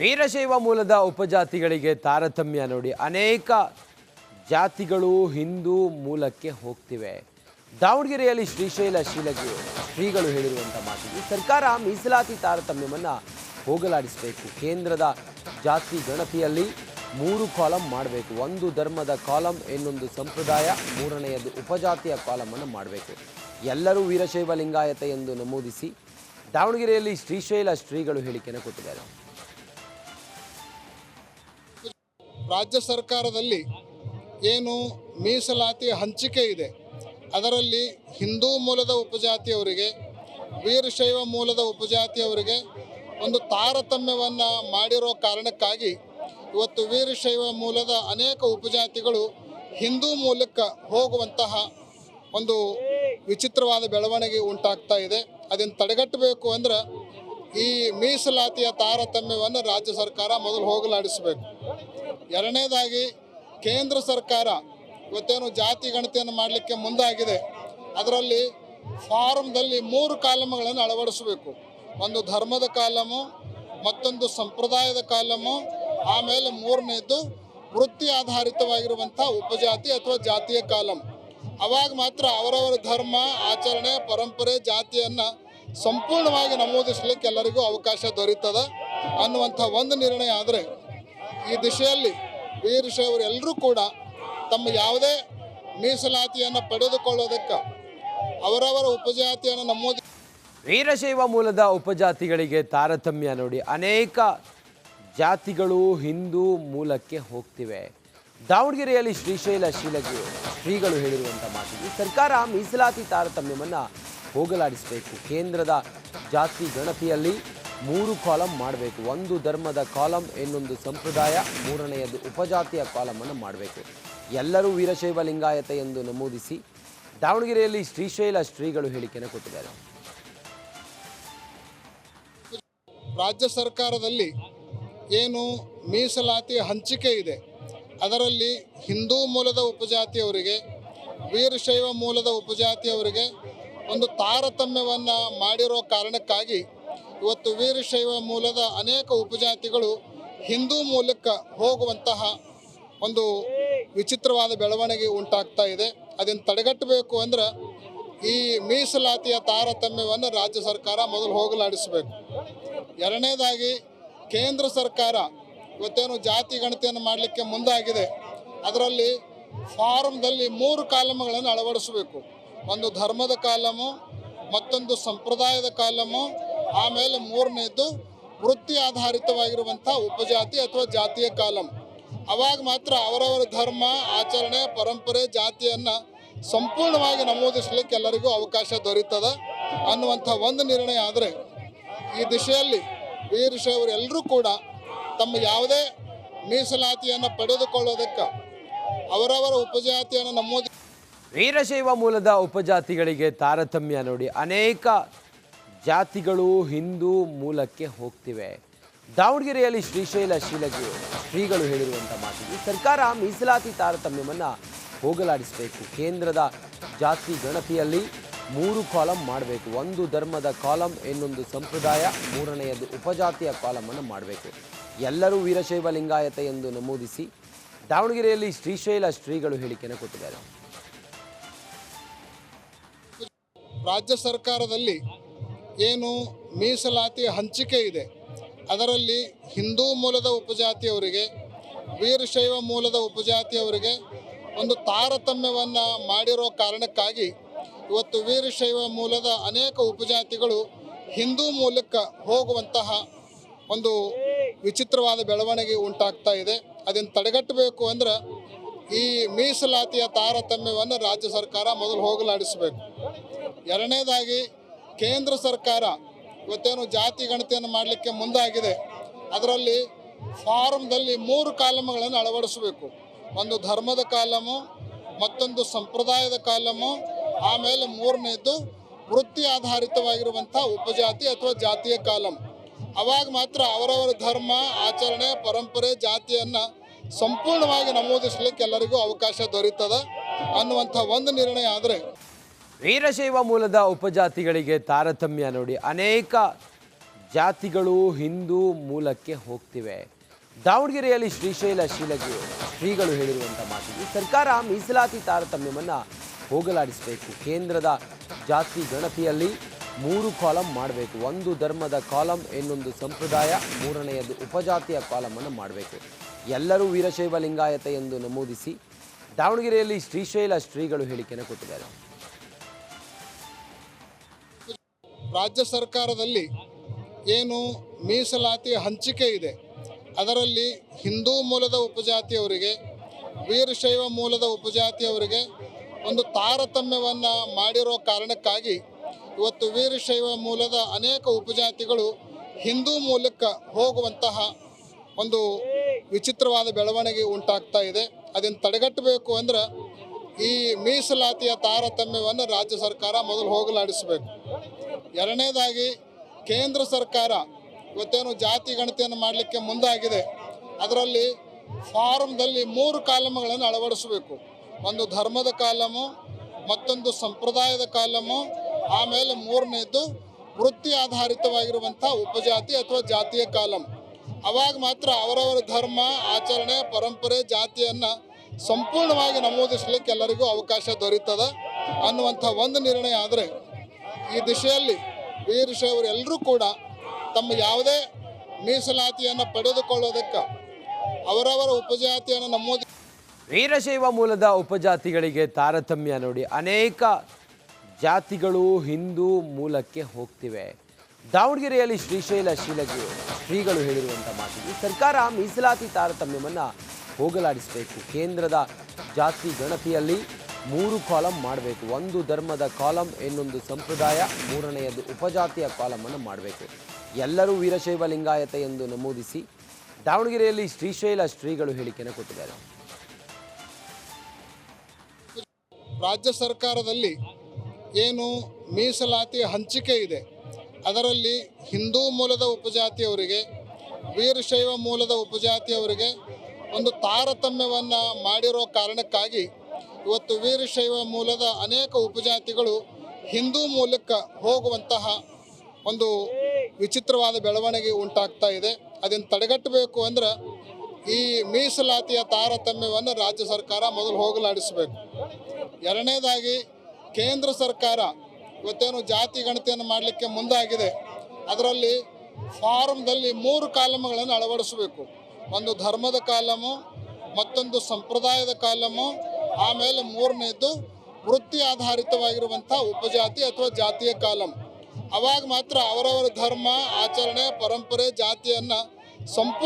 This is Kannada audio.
ವೀರಶೈವ ಮೂಲದ ಉಪಜಾತಿಗಳಿಗೆ ತಾರತಮ್ಯ ನೋಡಿ ಅನೇಕ ಜಾತಿಗಳು ಹಿಂದೂ ಮೂಲಕ್ಕೆ ಹೋಗ್ತಿವೆ. ದಾವಣಗೆರೆಯಲ್ಲಿ ಶ್ರೀಶೈಲ ಶೀಲಗಿ ಶ್ರೀಗಳು ಹೇಳಿರುವಂಥ ಮಾತು ಸರ್ಕಾರ ಮೀಸಲಾತಿ ತಾರತಮ್ಯವನ್ನು ಹೋಗಲಾಡಿಸಬೇಕು. ಕೇಂದ್ರದ ಜಾತಿ ಗಣತಿಯಲ್ಲಿ ಮೂರು ಕಾಲಂ ಮಾಡಬೇಕು. ಒಂದು ಧರ್ಮದ ಕಾಲಂ, ಇನ್ನೊಂದು ಸಂಪ್ರದಾಯ, ಮೂರನೆಯದು ಉಪಜಾತಿಯ ಕಾಲಮನ್ನು ಮಾಡಬೇಕು. ಎಲ್ಲರೂ ವೀರಶೈವ ಲಿಂಗಾಯತ ಎಂದು ನಮೂದಿಸಿ ದಾವಣಗೆರೆಯಲ್ಲಿ ಶ್ರೀಶೈಲ ಶ್ರೀಗಳು ಹೇಳಿಕೆಯನ್ನು ಕೊಟ್ಟಿದ್ದಾರೆ. ರಾಜ್ಯ ಸರ್ಕಾರದಲ್ಲಿ ಏನು ಮೀಸಲಾತಿ ಹಂಚಿಕೆ ಇದೆ, ಅದರಲ್ಲಿ ಹಿಂದೂ ಮೂಲದ ಉಪಜಾತಿಯವರಿಗೆ ವೀರಶೈವ ಮೂಲದ ಉಪಜಾತಿಯವರಿಗೆ ಒಂದು ತಾರತಮ್ಯವನ್ನು ಮಾಡಿರೋ ಕಾರಣಕ್ಕಾಗಿ ಇವತ್ತು ವೀರಶೈವ ಮೂಲದ ಅನೇಕ ಉಪಜಾತಿಗಳು ಹಿಂದೂ ಮೂಲಕ್ಕೆ ಹೋಗುವಂತಹ ಒಂದು ವಿಚಿತ್ರವಾದ ಬೆಳವಣಿಗೆ ಉಂಟಾಗ್ತಾ ಇದೆ. ಅದನ್ನು ತಡೆಗಟ್ಟಬೇಕು ಅಂದ್ರೆ ಈ ಮೀಸಲಾತಿಯ ತಾರತಮ್ಯವನ್ನು ರಾಜ್ಯ ಸರ್ಕಾರ ಮೊದಲು ಹೋಗಲಾಡಿಸಬೇಕು. ಎರಡನೇದಾಗಿ, ಕೇಂದ್ರ ಸರ್ಕಾರ ಇವತ್ತೇನು ಜಾತಿ ಗಣತಿಯನ್ನು ಮಾಡಲಿಕ್ಕೆ ಮುಂದಾಗಿದೆ. ಅದರಲ್ಲಿ ಫಾರ್ಮ್ದಲ್ಲಿ ಮೂರು ಕಾಲಮ್ಗಳನ್ನು ಅಳವಡಿಸಬೇಕು. ಒಂದು ಧರ್ಮದ ಕಾಲಮು, ಮತ್ತೊಂದು ಸಂಪ್ರದಾಯದ ಕಾಲಮು, ಆಮೇಲೆ ಮೂರನೇದು ವೃತ್ತಿ ಆಧಾರಿತವಾಗಿರುವಂಥ ಉಪಜಾತಿ ಅಥವಾ ಜಾತಿಯ ಕಾಲಮ್ ಅವಾಗ ಮಾತ್ರ ಅವರವರ ಧರ್ಮ, ಆಚರಣೆ, ಪರಂಪರೆ, ಜಾತಿಯನ್ನು ಸಂಪೂರ್ಣವಾಗಿ ನಮೂದಿಸಲಿಕ್ಕೆ ಎಲ್ಲರಿಗೂ ಅವಕಾಶ ದೊರೀತದ ಅನ್ನುವಂಥ ಒಂದು ನಿರ್ಣಯ ಆದರೆ ಈ ದಿಶೆಯಲ್ಲಿ ವೀರಶೈವರು ಎಲ್ಲರೂ ಕೂಡ ತಮ್ಮ ಯಾವುದೇ ಮೀಸಲಾತಿಯನ್ನು ಪಡೆದುಕೊಳ್ಳೋದಕ್ಕೆ ಅವರವರ ಉಪಜಾತಿಯನ್ನು ನಮೂದಿ ವೀರಶೈವ ಮೂಲದ ಉಪಜಾತಿಗಳಿಗೆ ತಾರತಮ್ಯ ನೋಡಿ ಅನೇಕ ಜಾತಿಗಳು ಹಿಂದೂ ಮೂಲಕ್ಕೆ ಹೋಗ್ತಿವೆ. ದಾವಣಗೆರೆಯಲ್ಲಿ ಶ್ರೀಶೈಲ ಶ್ರೀಲಗಿ ಶ್ರೀಗಳು ಹೇಳಿರುವಂಥ ಮಾತು. ಸರ್ಕಾರ ಮೀಸಲಾತಿ ತಾರತಮ್ಯವನ್ನು ಹೋಗಲಾಡಿಸಬೇಕು. ಕೇಂದ್ರದ ಜಾತಿ ಗಣತಿಯಲ್ಲಿ ಮೂರು ಕಾಲಂ ಮಾಡಬೇಕು. ಒಂದು ಧರ್ಮದ ಕಾಲಂ, ಇನ್ನೊಂದು ಸಂಪ್ರದಾಯ, ಮೂರನೆಯದು ಉಪಜಾತಿಯ ಕಾಲಮನ್ನು ಮಾಡಬೇಕು. ಎಲ್ಲರೂ ವೀರಶೈವ ಲಿಂಗಾಯತ ಎಂದು ನಮೂದಿಸಿ ದಾವಣಗೆರೆಯಲ್ಲಿ ಶ್ರೀಶೈಲ ಶ್ರೀಗಳು ಹೇಳಿಕೆಯನ್ನು ಕೊಟ್ಟಿದ್ದಾರೆ. ರಾಜ್ಯ ಸರ್ಕಾರದಲ್ಲಿ ಏನು ಮೀಸಲಾತಿ ಹಂಚಿಕೆ ಇದೆ, ಅದರಲ್ಲಿ ಹಿಂದೂ ಮೂಲದ ಉಪಜಾತಿಯವರಿಗೆ, ವೀರಶೈವ ಮೂಲದ ಉಪಜಾತಿಯವರಿಗೆ ಒಂದು ತಾರತಮ್ಯವನ್ನು ಮಾಡಿರೋ ಕಾರಣಕ್ಕಾಗಿ ಇವತ್ತು ವೀರಶೈವ ಮೂಲದ ಅನೇಕ ಉಪಜಾತಿಗಳು ಹಿಂದೂ ಮೂಲಕ ಹೋಗುವಂತಹ ಒಂದು ವಿಚಿತ್ರವಾದ ಬೆಳವಣಿಗೆ ಉಂಟಾಗ್ತಾ ಇದೆ. ಅದನ್ನು ತಡೆಗಟ್ಟಬೇಕು ಅಂದ್ರೆ ಈ ಮೀಸಲಾತಿಯ ತಾರತಮ್ಯವನ್ನು ರಾಜ್ಯ ಸರ್ಕಾರ ಮೊದಲು ಹೋಗಲಾಡಿಸಬೇಕು. ಎರಡನೇದಾಗಿ ಕೇಂದ್ರ ಸರ್ಕಾರ ಇವತ್ತೇನು ಜಾತಿ ಗಣತಿಯನ್ನು ಮಾಡಲಿಕ್ಕೆ ಮುಂದಾಗಿದೆ. ಅದರಲ್ಲಿ ಫಾರ್ಮ್ದಲ್ಲಿ ಮೂರು ಕಾಲಮ್ಗಳನ್ನು ಅಳವಡಿಸಬೇಕು. ಒಂದು ಧರ್ಮದ ಕಾಲಮು, ಮತ್ತೊಂದು ಸಂಪ್ರದಾಯದ ಕಾಲಮು, ಆಮೇಲೆ ಮೂರನೇದು ವೃತ್ತಿ ಆಧಾರಿತವಾಗಿರುವಂಥ ಉಪಜಾತಿ ಅಥವಾ ಜಾತಿಯ ಕಾಲಂ. ಅವಾಗ ಮಾತ್ರ ಅವರವರ ಧರ್ಮ, ಆಚರಣೆ, ಪರಂಪರೆ, ಜಾತಿಯನ್ನು ಸಂಪೂರ್ಣವಾಗಿ ನಮೂದಿಸಲಿಕ್ಕೆ ಎಲ್ಲರಿಗೂ ಅವಕಾಶ ದೊರೀತದ ಅನ್ನುವಂಥ ಒಂದು ನಿರ್ಣಯ ಆದರೆ ಈ ದಿಶೆಯಲ್ಲಿ ವೀರಶೈವರು ಎಲ್ಲರೂ ಕೂಡ ತಮ್ಮ ಯಾವುದೇ ಮೀಸಲಾತಿಯನ್ನು ಪಡೆದುಕೊಳ್ಳೋದಕ್ಕೆ ಅವರವರ ಉಪಜಾತಿಯನ್ನು ನಮೂದಿ ವೀರಶೈವ ಮೂಲದ ಉಪಜಾತಿಗಳಿಗೆ ತಾರತಮ್ಯ ನೋಡಿ ಅನೇಕ ಜಾತಿಗಳು ಹಿಂದೂ ಮೂಲಕ್ಕೆ ಹೋಗ್ತಿವೆ. ದಾವಣಗೆರೆಯಲ್ಲಿ ಶ್ರೀಶೈಲ ಶೀಲಗೆ ಶ್ರೀಗಳು ಹೇಳಿರುವಂಥ ಮಾತು. ಸರ್ಕಾರ ಮೀಸಲಾತಿ ತಾರತಮ್ಯವನ್ನು ಹೋಗಲಾಡಿಸಬೇಕು. ಕೇಂದ್ರದ ಜಾತಿ ಗಣತಿಯಲ್ಲಿ ಮೂರು ಕಾಲಂ ಮಾಡಬೇಕು. ಒಂದು ಧರ್ಮದ ಕಾಲಂ, ಇನ್ನೊಂದು ಸಂಪ್ರದಾಯ, ಮೂರನೆಯದು ಉಪಜಾತಿಯ ಕಾಲಮನ್ನು ಮಾಡಬೇಕು. ಎಲ್ಲರೂ ವೀರಶೈವ ಲಿಂಗಾಯತ ಎಂದು ನಮೂದಿಸಿ ದಾವಣಗೆರೆಯಲ್ಲಿ ಶ್ರೀಶೈಲ ಶ್ರೀಗಳು ಹೇಳಿಕೆಯನ್ನು ಕೊಟ್ಟಿದ್ದಾರೆ. ರಾಜ್ಯ ಸರ್ಕಾರದಲ್ಲಿ ಏನು ಮೀಸಲಾತಿ ಹಂಚಿಕೆ ಇದೆ, ಅದರಲ್ಲಿ ಹಿಂದೂ ಮೂಲದ ಉಪಜಾತಿಯವರಿಗೆ, ವೀರಶೈವ ಮೂಲದ ಉಪಜಾತಿಯವರಿಗೆ ಒಂದು ತಾರತಮ್ಯವನ್ನು ಮಾಡಿರೋ ಕಾರಣಕ್ಕಾಗಿ ಇವತ್ತು ವೀರಶೈವ ಮೂಲದ ಅನೇಕ ಉಪಜಾತಿಗಳು ಹಿಂದೂ ಮೂಲಕ್ಕೆ ಹೋಗುವಂತಹ ಒಂದು ವಿಚಿತ್ರವಾದ ಬೆಳವಣಿಗೆ ಉಂಟಾಗ್ತಾ ಇದೆ. ಅದನ್ನು ತಡೆಗಟ್ಟಬೇಕು ಅಂದ್ರೆ ಈ ಮೀಸಲಾತಿಯ ತಾರತಮ್ಯವನ್ನು ರಾಜ್ಯ ಸರ್ಕಾರ ಮೊದಲು ಹೋಗಲಾಡಿಸಬೇಕು. ಎರಡನೇದಾಗಿ ಕೇಂದ್ರ ಸರ್ಕಾರ, ಇವತ್ತೇನು ಜಾತಿ ಗಣತಿಯನ್ನು ಮಾಡಲಿಕ್ಕೆ ಮುಂದಾಗಿದೆ, ಅದರಲ್ಲಿ ಫಾರ್ಮ್ದಲ್ಲಿ ಮೂರು ಕಾಲಮ್ಗಳನ್ನು ಅಳವಡಿಸಬೇಕು. ಒಂದು ಧರ್ಮದ ಕಾಲಮು, ಮತ್ತೊಂದು ಸಂಪ್ರದಾಯದ ಕಾಲಮು, ಆಮೇಲೆ ಮೂರನೇದು ವೃತ್ತಿ ಆಧಾರಿತವಾಗಿರುವಂಥ ಉಪಜಾತಿ ಅಥವಾ ಜಾತಿಯ ಕಾಲಂ. ಅವಾಗ ಮಾತ್ರ ಅವರವರ ಧರ್ಮ, ಆಚರಣೆ, ಪರಂಪರೆ, ಜಾತಿಯನ್ನು ಸಂಪೂರ್ಣವಾಗಿ ನಮೂದಿಸಲಿಕ್ಕೆ ಎಲ್ಲರಿಗೂ ಅವಕಾಶ ದೊರೀತದ ಅನ್ನುವಂಥ ಒಂದು ನಿರ್ಣಯ ಆದರೆ ವೀರಶೈವ ಮೂಲದ ಉಪಜಾತಿಗಳಿಗೆ ತಾರತಮ್ಯ ನೋಡಿ ಅನೇಕ ಜಾತಿಗಳು ಹಿಂದೂ ಮೂಲಕ್ಕೆ ಹೋಗ್ತಿವೆ. ದಾವಣಗೆರೆಯಲ್ಲಿ ಶ್ರೀಶೈಲ ಶೀಲಗೆ ಶ್ರೀಗಳು ಹೇಳಿರುವಂಥ ಮಾತಿಗೆ ಸರ್ಕಾರ ಮೀಸಲಾತಿ ತಾರತಮ್ಯವನ್ನು ಹೋಗಲಾಡಿಸಬೇಕು. ಕೇಂದ್ರದ ಜಾತಿ ಗಣತಿಯಲ್ಲಿ ಮೂರು ಕಾಲಂ ಮಾಡಬೇಕು. ಒಂದು ಧರ್ಮದ ಕಾಲಂ, ಇನ್ನೊಂದು ಸಂಪ್ರದಾಯ, ಮೂರನೆಯದು ಉಪಜಾತಿಯ ಕಾಲಮನ್ನು ಮಾಡಬೇಕು. ಎಲ್ಲರೂ ವೀರಶೈವ ಲಿಂಗಾಯತ ಎಂದು ನಮೂದಿಸಿ ದಾವಣಗೆರೆಯಲ್ಲಿ ಶ್ರೀಶೈಲ ಶ್ರೀಗಳು ಹೇಳಿಕೆಯನ್ನು ಕೊಟ್ಟಿದ್ದಾರೆ. ರಾಜ್ಯ ಸರ್ಕಾರದಲ್ಲಿ ಏನು ಮೀಸಲಾತಿ ಹಂಚಿಕೆ ಇದೆ, ಅದರಲ್ಲಿ ಹಿಂದೂ ಮೂಲದ ಉಪಜಾತಿಯವರಿಗೆ, ವೀರಶೈವ ಮೂಲದ ಉಪಜಾತಿಯವರಿಗೆ ಒಂದು ತಾರತಮ್ಯವನ್ನು ಮಾಡಿರೋ ಕಾರಣಕ್ಕಾಗಿ ಇವತ್ತು ವೀರಶೈವ ಮೂಲದ ಅನೇಕ ಉಪಜಾತಿಗಳು ಹಿಂದೂ ಮೂಲಕ್ಕೆ ಹೋಗುವಂತಹ ಒಂದು ವಿಚಿತ್ರವಾದ ಬೆಳವಣಿಗೆ ಉಂಟಾಗ್ತಾ ಇದೆ. ಅದನ್ನು ತಡೆಗಟ್ಟಬೇಕು ಅಂದ್ರೆ ಈ ಮೀಸಲಾತಿಯ ತಾರತಮ್ಯವನ್ನು ರಾಜ್ಯ ಸರ್ಕಾರ ಮೊದಲು ಹೋಗಲಾಡಿಸಬೇಕು. ಎರಡನೇದಾಗಿ ಕೇಂದ್ರ ಸರ್ಕಾರ ಇವತ್ತೇನು ಜಾತಿ ಗಣತಿಯನ್ನು ಮಾಡಲಿಕ್ಕೆ ಮುಂದಾಗಿದೆ. ಅದರಲ್ಲಿ ಫಾರ್ಮ್ದಲ್ಲಿ ಮೂರು ಕಾಲಮ್ಗಳನ್ನು ಅಳವಡಿಸಬೇಕು. ಒಂದು ಧರ್ಮದ ಕಾಲಮು, ಮತ್ತೊಂದು ಸಂಪ್ರದಾಯದ ಕಾಲಮು, ಆಮೇಲೆ ಮೂರನೇದು ವೃತ್ತಿ ಆಧಾರಿತವಾಗಿರುವಂಥ ಉಪಜಾತಿ ಅಥವಾ ಜಾತಿಯ ಕಾಲಂ. ಅವಾಗ ಮಾತ್ರ ಅವರವರ ಧರ್ಮ, ಆಚರಣೆ, ಪರಂಪರೆ, ಜಾತಿಯನ್ನು ಸಂಪೂರ್ಣವಾಗಿ ನಮೂದಿಸಲಿಕ್ಕೆ ಎಲ್ಲರಿಗೂ ಅವಕಾಶ ದೊರೀತದೆ ಅನ್ನುವಂಥ ಒಂದು ನಿರ್ಣಯ ಆದರೆ ಈ ದಿಶೆಯಲ್ಲಿ ವೀರಶೈವರು ಎಲ್ಲರೂ ಕೂಡ ತಮ್ಮ ಯಾವುದೇ ಮೀಸಲಾತಿಯನ್ನು ಪಡೆದುಕೊಳ್ಳೋದಕ್ಕೆ ಅವರವರ ಉಪಜಾತಿಯನ್ನು ನಮೂದಿ ವೀರಶೈವ ಮೂಲದ ಉಪಜಾತಿಗಳಿಗೆ ತಾರತಮ್ಯ ನೋಡಿ ಅನೇಕ ಜಾತಿಗಳು ಹಿಂದೂ ಮೂಲಕ್ಕೆ ಹೋಗ್ತಿವೆ. ದಾವಣಗೆರೆಯಲ್ಲಿ ಶ್ರೀಶೈಲ ಶೀಲಗಿ ಶ್ರೀಗಳು ಹೇಳಿರುವಂಥ ಈ ಸರ್ಕಾರ ಮೀಸಲಾತಿ ತಾರತಮ್ಯವನ್ನು ಹೋಗಲಾಡಿಸಬೇಕು. ಕೇಂದ್ರದ ಜಾತಿ ಗಣತಿಯಲ್ಲಿ ಮೂರು ಕಾಲಂ ಮಾಡಬೇಕು. ಒಂದು ಧರ್ಮದ ಕಾಲಂ ಇನ್ನೊಂದು ಸಂಪ್ರದಾಯ, ಮೂರನೆಯದು ಉಪಜಾತಿಯ ಕಾಲಮನ್ನು ಮಾಡಬೇಕು. ಎಲ್ಲರೂ ವೀರಶೈವ ಲಿಂಗಾಯತ ಎಂದು ನಮೂದಿಸಿ ದಾವಣಗೆರೆಯಲ್ಲಿ ಶ್ರೀಶೈಲ ಶ್ರೀಗಳು ಹೇಳಿಕೆಯನ್ನು ಕೊಟ್ಟಿದ್ದಾರೆ. ರಾಜ್ಯ ಸರ್ಕಾರದಲ್ಲಿ ಏನು ಮೀಸಲಾತಿ ಹಂಚಿಕೆ ಇದೆ, ಅದರಲ್ಲಿ ಹಿಂದೂ ಮೂಲದ ಉಪಜಾತಿಯವರಿಗೆ, ವೀರಶೈವ ಮೂಲದ ಉಪಜಾತಿಯವರಿಗೆ ಒಂದು ತಾರತಮ್ಯವನ್ನು ಮಾಡಿರೋ ಕಾರಣಕ್ಕಾಗಿ ಇವತ್ತು ವೀರಶೈವ ಮೂಲದ ಅನೇಕ ಉಪಜಾತಿಗಳು ಹಿಂದೂ ಮೂಲಕ್ಕೆ ಹೋಗುವಂತಹ ಒಂದು ವಿಚಿತ್ರವಾದ ಬೆಳವಣಿಗೆ ಉಂಟಾಗ್ತಾ ಇದೆ. ಅದನ್ನು ತಡೆಗಟ್ಟಬೇಕು ಅಂದ್ರೆ ಈ ಮೀಸಲಾತಿಯ ತಾರತಮ್ಯವನ್ನು ರಾಜ್ಯ ಸರ್ಕಾರ ಮೊದಲು ಹೋಗಲಾಡಿಸಬೇಕು. ಎರಡನೇದಾಗಿ ಕೇಂದ್ರ ಸರ್ಕಾರ ಇವತ್ತೇನು ಜಾತಿ ಗಣತಿಯನ್ನು ಮಾಡಲಿಕ್ಕೆ ಮುಂದಾಗಿದೆ. ಅದರಲ್ಲಿ ಫಾರ್ಮ್ದಲ್ಲಿ ಮೂರು ಕಾಲಮ್ಗಳನ್ನು ಅಳವಡಿಸಬೇಕು. ಒಂದು ಧರ್ಮದ ಕಾಲಮು, ಮತ್ತೊಂದು ಸಂಪ್ರದಾಯದ ಕಾಲಮು ಆಮೇಲೆ ಮೂರನೇದು ವೃತ್ತಿ ಆಧಾರಿತವಾಗಿರುವಂಥ ಉಪಜಾತಿ ಅಥವಾ ಜಾತಿಯ ಕಾಲಂ. ಅವಾಗ ಮಾತ್ರ ಅವರವರ ಧರ್ಮ, ಆಚರಣೆ, ಪರಂಪರೆ, ಜಾತಿಯನ್ನು ಸಂಪೂರ್ಣ